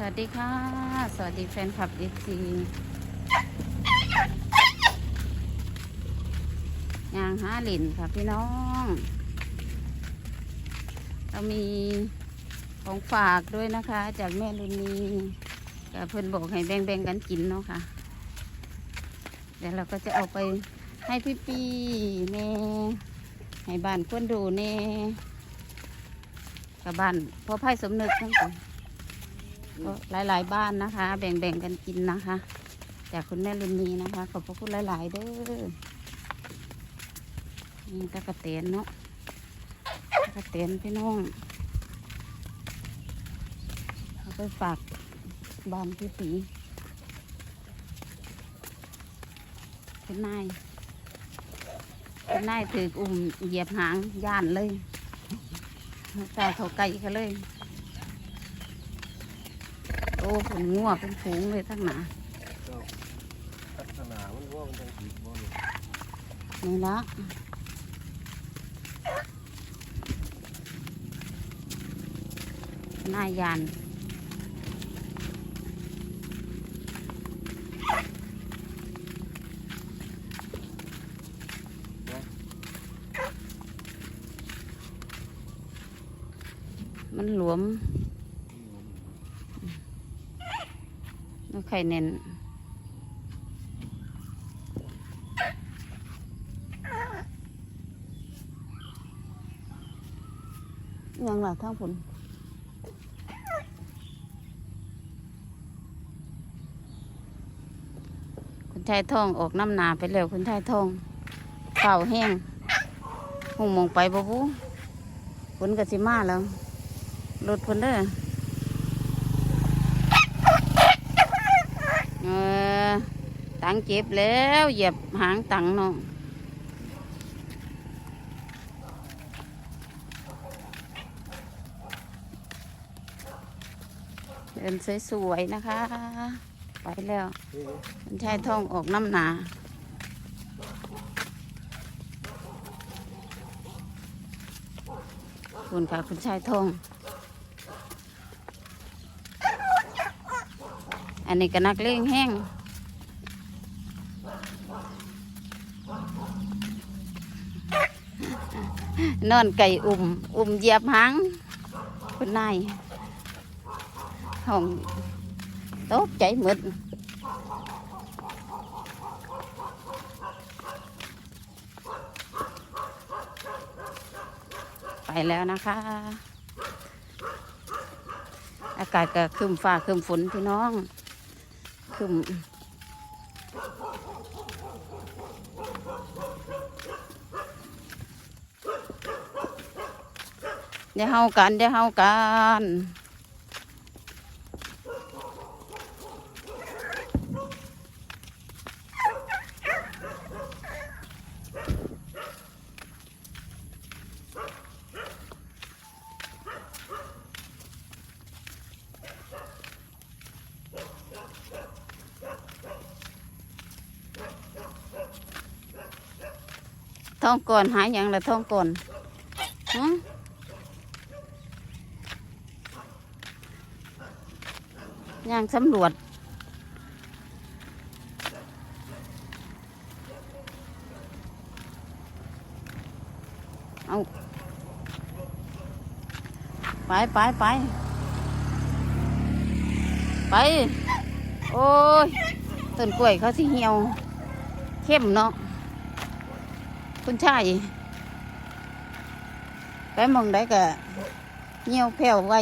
สวัสดีค่ะ สวัสดีแฟนคลับเอซียางห้าหลินค่ะพี่น้อง เรามีของฝากด้วยนะคะ จากแม่ลุนีกับเพื่อนบอกให้แบ่งๆกันกินเนาะค่ะ เดี๋ยวเราก็จะเอาไปให้พี่ปีแน่ให้บ้านคนดูแน่กับบ้านพ่อไพ่สมนึกทั้งสอง ก็หลาย ๆ บ้านนะคะ แบ่งๆกันกินนะคะ จากคุณแม่ลุนนีนะคะ ขอบพระคุณหลาย ๆ เด้อนี่ตะกะเตนเนาะตะกะเตนพี่น้องเอาไปฝากบานพี่ตีคุณนายคุณนายถืออุ่มเหยียบหางย่านเลยใส่เขาไก่กันเลย อ้ผลงัวเป็นฝูงเลยทั้งหนาก็ลักษณะมันว่ามันต้องติดบ่เนี่ละนายยานมันหลวม แล้วไข่เน้นยังล่ะทั้งผลคุณชายทองออกน้ำหนาไปแล้วคุณชายทองเป่าแห้งหงมองไปบ่บุฝนกสิมาแล้วรถฝนเด้ออ ตังเจ็บแล้วเหยียบหางตังเนาะเดินสวยๆนะคะ ไปแล้วคุณชายทองออกน้ำหนาคุณค่ะ คุณชายทอง อันนี้ก็นักเลงแห้ง นอนไก่อุ่ม อุ่มเหยียบหางคุณนายห้องตกใจหมดไปแล้วนะคะ อากาศก็ครึมฟ้าครึมฝนพี่น้องครึม เดี๋ยวเฮากันเดี๋ยวเฮากันท้องก่อนหายอย่างละท้องก่อนฮะย่างสำรวจ เอา ไปไปไป ไป โอ้ย ต้นกล้วยเขาสิเหี่ยว เข้มเนาะ คุณชายไปมองได้ก็เหี่ยวแผ่วไว้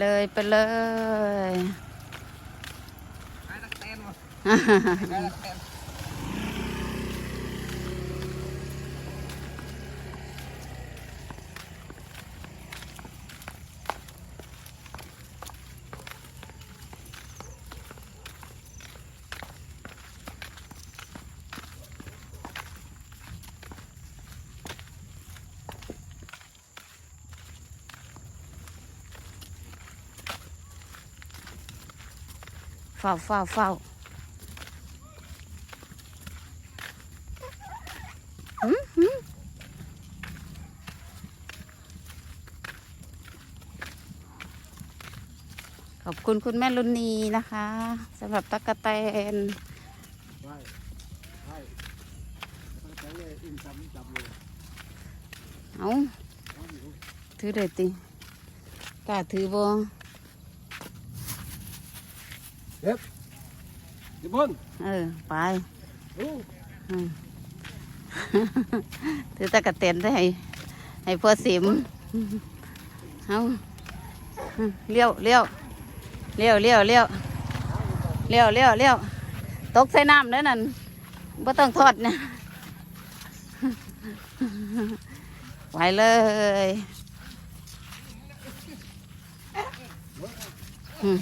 เลยไปเลย เฝ้าเฝ้าเฝ้าหืมหืมขอบคุณคุณแม่ลุนีนะคะสำหรับตั๊กแตนใช่ใช่ตั้งแตนเอาถือเลยติกล้าถือบ่ อยู่บนเออ ไปโอ้อืม ถือตะกะเต็นได้ให้ ให้พ่อสิมเอาเลี้ยวเลี้ยวเลี้ยวเลี้ยวเลี้ยวเลี้ยวเลี้ยวเลี้ยวตกใส่น้ำเด้อนั่นบ่ต้องทอดนะ ไปเลยอืม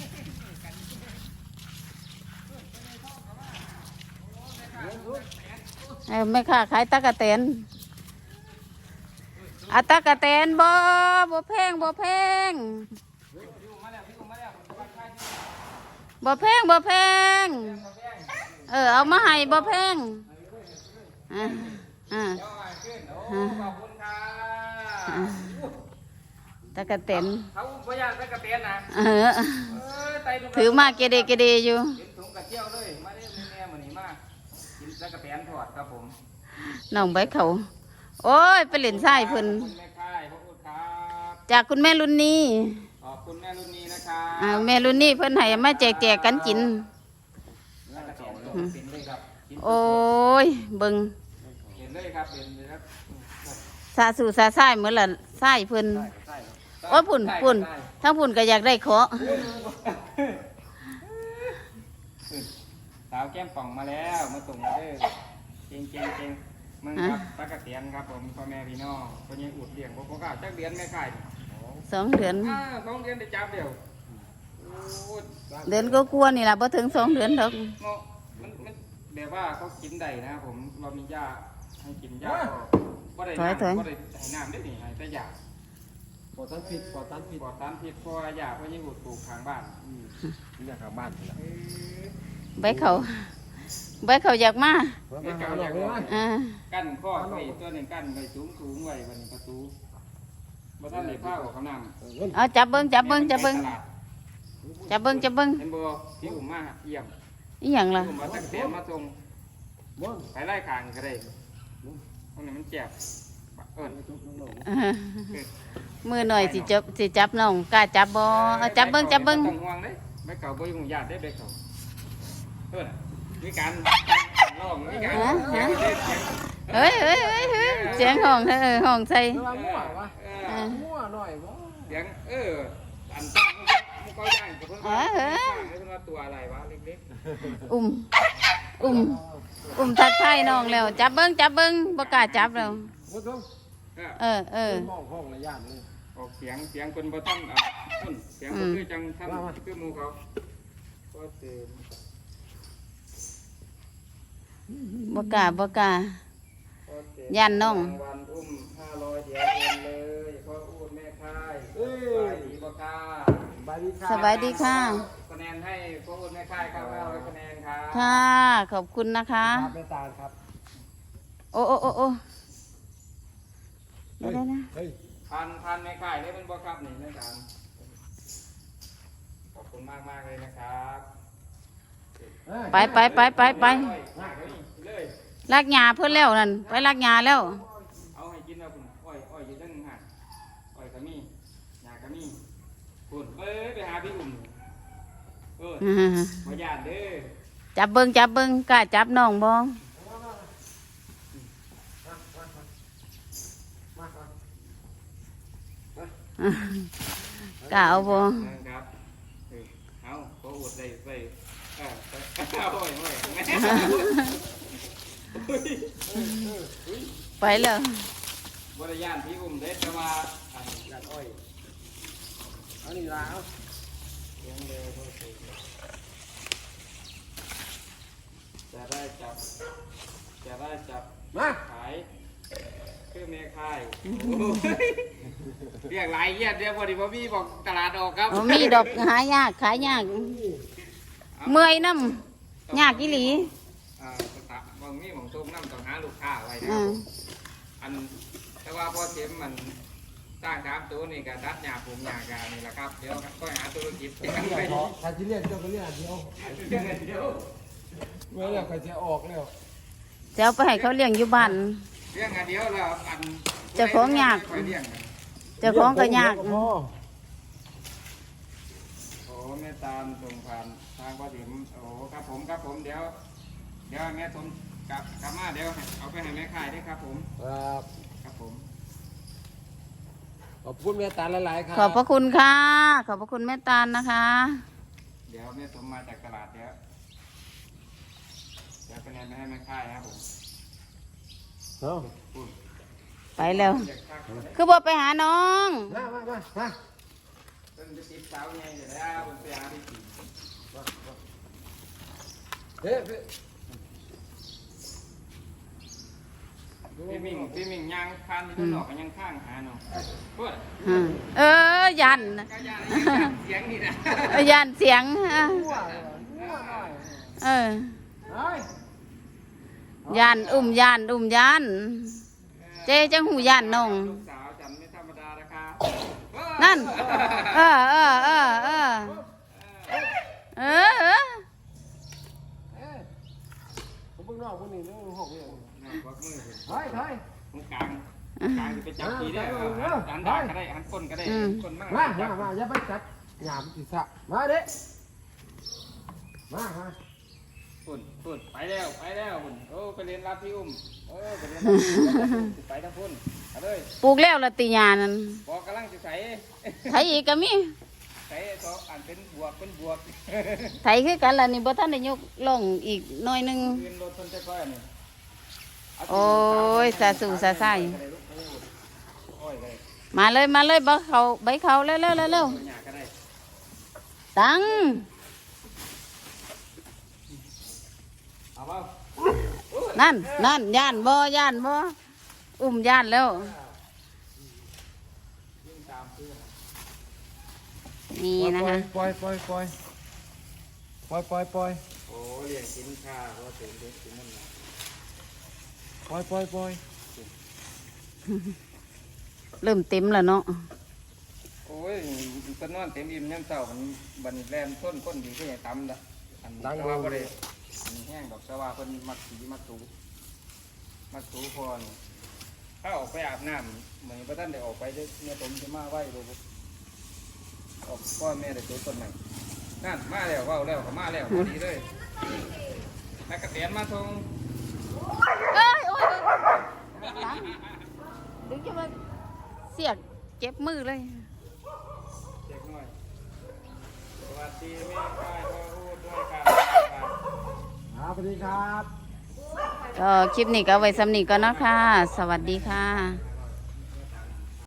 เออไม่ค่ะขายตะกะเตนอะตะกะเตนบ่บ่แพงบ่แพงบ่แพงบ่แพง เออเอามาให้บ่แพงอ่าอ่าโอ้ขอบคุณค่ะตะกะเตนเขาพยายามตะกะเตียนนะเออเออไตดูถือมาเกเดเกเดอยู่เห็นถุงกระเจียวเลย กินตะกะเตียนทอดครับผมน้องใบเขา โอ้ย ไปเล่นไส้เพิ่นคุณแม่ค่ายขอบคุณครับจากคุณแม่รุ่นนี้ขอบคุณแม่รุ่นนี้นะคะอ่าแม่รุ่นนี้เพิ่นให้มาแจกแจกกันกินตะกะเตียนเป็นเลยครับกินโอ้ย เบิ่งเห็นเลยครับเห็นเลยครับสาสู่สาไส้เหมือนละไส้เพิ่นใช่โอ้ยพุ่นพุ่นทั้งพุ่นก็อยากได้ขอสาวแก้มป่องมาแล้วมาส่งมาเด้อเก่งเก่งเก่งมึงครับตะกะเตียนครับผมพ่อแม่พี่น้องพ่อยังอุดเลี้ยงพ่อพ่อก้าจักเดือนแม่ค่ายสองเดือนอ่าสองเดือนได้จับเดียวโอ้ยเดือนก็กลัวนี่ล่ะบ่ถึงสองเดือนดอกเนาะมันมันแบบว่าเขากินได้นะครับผมเรามียาให้กินยาก็บ่ได้น้ำบ่ได้ให้น้ำได้นี่ให้แต่ยาปอดตันผิดปอดตันผิดปลอดสารพิษเพราะว่ายาเพราะยังอุดปลูกทางบ้านอืมนี่ข้างบ้านนี่แหละ ใบเขาใบเขาอยากมาเพิ่มมาหาหน่อยเลยมั้ยอ่ากั้นข้อไว้ตัวหนึ่งกั้นไว้สูงสูงไว้วันนี้ประตูบ่ทันได้ผ้าออกเขาน้ำเออเงินเอาจับเบิ่งจับเบิ่งจับเบิ่งไปตลาดจับเบิ่งจับเบิ่งเห็นบ่พี่อุ้มมาเยี่ยมอีหยังพี่ล่ะอุ้มมาตั้งแต่มาส่งบนไปไล่ขางก็ได้เพราะนี่มันเจ็บเอิ้นจุกน้องเออมือหน่อยสิจับสิจับน้องกล้าจับบ่เอาจับเบิ่งจับเบิ่งต้องห่วงเด้ใบเก่าบ่ยุ่งยากได้ใบเก่าเอิ้น มีการลองมีการเฮ้ยเฮ้ยเฮ้ยเฮ้ยเสียงห้องเออห้องใส่ๆเวลามั่ววะเออมั่วหน่อยบ่เสียงเอออันตั้งมันก็ย่างกับเพิ่นว่าเพิ่นว่าตัวอะไรวะเล็กอุ้มอุ้มอุ้มทักทายน้องแล้วจับเบิ้งจับเบิ้งบ่กล้าจับแล้วบ่ต้องๆเออเออมองห้องระยะนี่ออกเสียงเสียงคนบ่ทันอะต้นเสียงคนคือจังทำคือหมู่เขาก็เต็ม บ่กล้าบ่กล้า ย่านน้อง วันอุ้ม500เดี๋ยวโอนเลยพ่ออูดแม่ค่ายเอ้ยดีบ่ค่ะบายดีค่ะสบายดีค่ะ คะแนนให้พ่ออูดแม่ค่ายครับ500คะแนนครับค่ะ ขอบคุณนะคะ ครับแม่ตาลครับ โอ้โอ้โอ้โอ้เดี๋เฮ้ยวยเดี๋ยวนะ เฮ้ยพันพันแม่ค่ายได้เป็นบ่ครับนี่นะจ๊ะขอบคุณมากมากๆเลยนะครับเฮ้ย ไปไปไปไปไปเลยลากหญ้าเพิ่นแล้วนั่นไปลากหญ้าแล้วเอาให้กินแล้วคุณอ้อยอ้อยอยู่ตั้งหันอ้อยกะมีหญ้ากะมีคุณเอ้ยไปหาพี่อุ่มเอออ่าบ่ย่านเด้อจับเบิ้งจับเบิ้งกล้าจับน้องบ่มาครับกล้าเอาบ่นะครับเออเอาขออวดใส่ใส่ ไปแล้วบ่ได้ย่านพี่อุ่มเด้อแต่ว่าอันยัดอ้อยเอานี่ลาเอาเลี้ยงเร็วโทษทีจะได้จับ จะได้จับ มาขายคือแม่ค่ายโอ้ยเรียกหลายเยียดเรียกว่าดิบ่มีบอกตลาดออกครับบ่มีดอกหายากขายยากอเมื่อยน้ำ ยากอีหลีอ่าสถาบางมีหมองซุ่มน้ำต้องหาลูกค้าไว้นะอืมอันแต่ว่าพอเข็มมันสร้างครับตัวนี่ก็ตัดหญ้าปลูกหญ้ากันนี่แหละครับเดี๋ยวก็หาธุรกิจกันไปใครจะเรียกเจ้าก็เรียกอันเดียวเดี๋ยวเมื่อแล้วใครจะออกแล้วจะเอาไปให้เขาเลี้ยงอยู่บ้าน เรื่องอันเดียวแล้วอันเจ้าของยาก ไปเลี้ยงกัน เจ้าของก็ยาก พ่อโอ้แม่ตามส่งผ่านทางพ่อถิ่มโอ้ครับผมครับผมเดี๋ยว เดี๋ยวแม่สมกลับกลับมาเดี๋ยวให้เอาไปให้แม่ขายด้วยครับผม ครับครับผม ขอบคุณแม่ตาหลายๆครัขอบพระคุณค่ะ ขอบพระคุณแม่ตาลนะคะ เดี๋ยวแม่สมมาจากตลาดเดี๋ยวเดี๋ยวไปแนนไปให้แม่ขายครับผมเอ้าพูดไปแล้วเด็กครับคือบ่ไปหาน้อง มามามามา เพิ่นจะติดสาวใหญ่อยู่แล้วเพิ่นไปหาที่กินเฮ้ยเฮ้ยพี่มิ่งพี่มิ่งย่างคันที่นอกก็ยังข้างหาเนาะพูดอืมเออยันก็ย่างย่างเสียงนี่นะเออยันเสียงอะมั่วเลยมั่วหน่อยเออเฮ้ยยันอุ้มยันอุ้มยันเจ๊จังหูยันน้องลูกสาวจันไม่ธรรมดานะคะ นั่น เออเออเออเออเออผมเพิ่งนอกคนนี้เรื่องห้องเอเพิ่นเฮ้ยเฮ้ยตรงกลางกลางไปจับทีได้หันดาก็ได้หันก้นก็ได้ก้นมากมามามาอย่าไปจับหยามศีรษะมาเด้มามา ปุ่นปุ่นไปแล้วไปแล้วปุ่นโอ้ไปเรียนรับพี่อุ้มโอ้ไปเรียนรับพี่อุ้มไปทั้งพุ่นเอาเลยปลูกแล้วละติญานั่นบอกกำลังจะใส่ไถอีกก็มีใส่สองอันเป็นบวกเป็นบวกไถคือกันล่ะนี่บ่ทันได้ยกลงอีกหน่อยหนึงยืนรถคนจะก้อยนี่โอ้ยสาสู่สาใส่โอ้ยเลยมาเลยมาเลยบ่เขาใบเขาเร็วเร็วเร็วเร็วตัวหยาก็ได้ตัง เอาเปล่า นั่นนั่นย่านบ่ย่านบ่อุ้มย่านแล้วยิ่งตามเพื่อนนี่นะคะปล่อยปล่อยปล่อยปล่อยปล่อยปล่อยโอ้เลี้ยงกินข้าวว่าถึงเด็กกินนั่นนะปล่อยปล่อยปล่อยเริ่มเต็มแล้วเนาะโอ้ยตอนนอนเต็มอิ่มย่ำเช้ามันบันแรมต้นก้นดีก็ยังตำละอันแต่ว่าบ่ได้ อันแห้งดอกแต่ว่าเพิ่นมักสีมักตูมักตูพอนี่ถ้าออกไปอาบน้ำเหมือนพระท่านได้ออกไปเด้อเนี่ยผมจะมาไหว้ดูออกพ่อแม่ได้ตัวต้นใหม่นั่นมาแล้วว้าแล้วก็มาแล้วดีเลยนักกระเตียนมาทงเอ้ยโอ้ยตังดึงจะมาเสียกเจ็บมือเลยเด็กหน่อยสวัสดีแม่ค่ายพ่อพูดด้วยครับ ครับสวัสดีครับ ก็คลิปนี้ก็ไว้สำนีก่อนเนาะค่ะ สวัสดีค่ะ